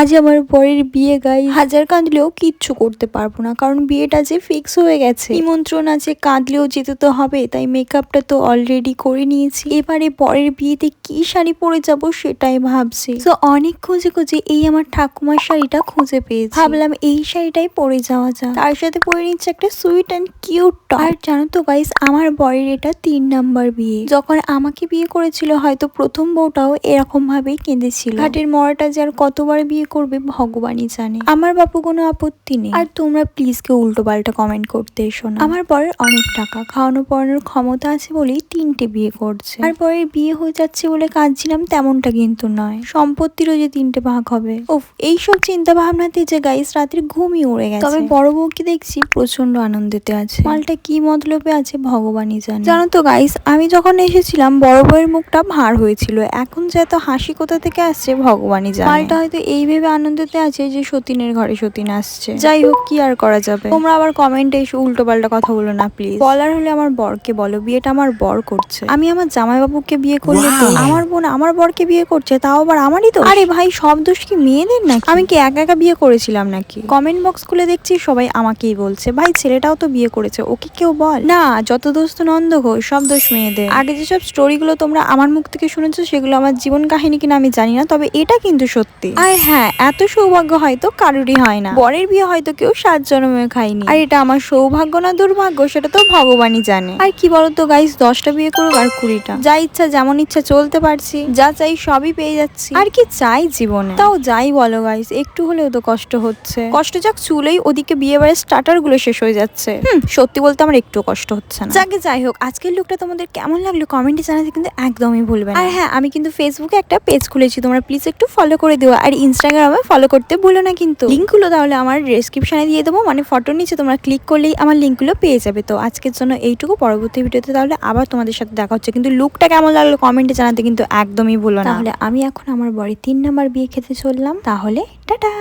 আজ আমার বরের বিয়ে গাই হাজার কাঁদলেও কিচ্ছু করতে পারব না, কারণ বিয়েটা যে ফিক্স হয়ে গেছে। নিমন্ত্রণ আছে, কাঁদলেও যেতে তো হবে, তাই মেকআপটা তো অলরেডি করে নিয়েছি। এবারে বরের বিয়েতে কি শাড়ি পরে যাব সেটাই ভাবছি। তো অনেক খুঁজে খুঁজে এই আমার ঠাকুমার শাড়িটা খুঁজে পেয়েছি। ভাবলাম এই শাড়িটাই পরে যাওয়া যাক। তার সাথে পরে নিচ্ছে একটা সুইট অ্যান্ড কিউট টপ আর জানো তো গাইস আমার বরের এটা তিন নাম্বার বিয়ে। যখন আমাকে বিয়ে করেছিল, হয়তো প্রথম বউটাও এরকম ভাবেই কেঁদেছিল। ঘাটের মরাটা যে আর কতবার বিয়ে করবে ভগবানই জানে। আমার বাপু কোনো আপত্তি নেই। আর তোমরা প্লিজ কেউ উল্টো পাল্টা কমেন্ট করতে এসো না। আমার বরের অনেক টাকা। খাওয়ানো পড়ানোর ক্ষমতা আছে বলেই তিনটে বিয়ে করছে। আর বরের বিয়ে হয়ে যাচ্ছে বলে কাঁদছিলাম তেমনটা কিন্তু নয়। সম্পত্তিরও যে তিনটে ভাগ হবে। উফ, এইসব চিন্তা ভাবনাতে যে গাইস রাত্রে ঘুমই উড়ে গেছে। তবে বড় বউকে দেখছি প্রচণ্ড আনন্দেতে আছে। মালটা কি মতলবে আছে ভগবানই জানে। জানো তো গাইস আমি যখন এসেছিলাম, বড় বউয়ের মুখটা ভার হয়েছিল। এখন যে এত হাসি কোথা থেকে আসছে ভগবানই জানে। মালটা হয়তো এই ভেবে আনন্দতে আছে যে সতীনের ঘরে সতীন আসছে। যাই হোক কি আর করা যাবে? তোমরা আবার কমেন্টে এসে উল্টো পাল্টা কথা বলো না প্লিজ বলার হলে আমার বরকে বলো বিয়েটা আমার বর করছে। আমি আমার জামাইবাবুকে বিয়ে করলে তো? আমার বোন আমার বরকে বিয়ে করছে তাও আবার আমারই তো আরে ভাই সব দোষ কি মেয়েদের নাকি? আমি কি একা একা বিয়ে করেছিলাম নাকি? কমেন্ট বক্স খুলে দেখছি সবাই আমাকেই বলছে ভাই ছেলেটাও তো বিয়ে করেছে ওকে কেউ বল? না যত দোষ তো নন্দ ঘোষ সব দোষ মেয়েদের। আগে যেসব স্টোরিগুলো তোমরা আমার মুখ থেকে শুনেছো সেগুলো আমার জীবন কাহিনী কিনা আমি জানি না তবে এটা কিন্তু সত্যি। আর হ্যাঁ এত সৌভাগ্য হয়তো কারোরই হয় না। বরের বিয়ে হয়তো কেউ সাত জন্মে খায়নি। আর এটা আমার সৌভাগ্য না দুর্ভাগ্য, সেটা তো ভগবানই জানে। আর কি বলতো গাইস দশটা বিয়ে করুক আর কুড়িটা। যা ইচ্ছা, যেমন ইচ্ছা চলতে পারছি। যা চাই সবই পেয়ে যাচ্ছি। আর কি চাই জীবনে? তাও যাই বলো গাইস একটু হলেও তো কষ্ট হচ্ছে। কষ্ট যাক, চুলেই ওদিকে বিয়ে বাড়ির স্টার্টারগুলো শেষ হয়ে যাচ্ছে। সত্যি বলতে আমার একটু কষ্ট হচ্ছে না। যাকে যাই হোক, আজকের লুকটা তোমাদের কেমন লাগল কমেন্টে জানাতে কিন্তু একদমই ভুলবে আর হ্যাঁ আমি কিন্তু ফেসবুকে একটা পেজ খুলেছি, তোমরা প্লিজ একটু ফলো করে দিও। আর ইনস্টাগ্রামে ফলো করতে ভুলো না কিন্তু। লিঙ্কগুলো তাহলে আমার ডিসক্রিপশানে দিয়ে দেবো। মানে ফটো নিচে তোমরা ক্লিক করলেই আমার লিঙ্কগুলো পেয়ে যাবে। তো আজকের জন্য এইটুকু। পরবর্তী ভিডিওতে তাহলে আবার তোমাদের সাথে দেখা হচ্ছে। কিন্তু লুকটা কেমন লাগল কমেন্টে জানাতে কিন্তু একদমই ভুলো না। তাহলে আমি এখন আমার বাড়ি তিন নাম্বার বিয়ে খেতে চললাম। তাহলে টাটা!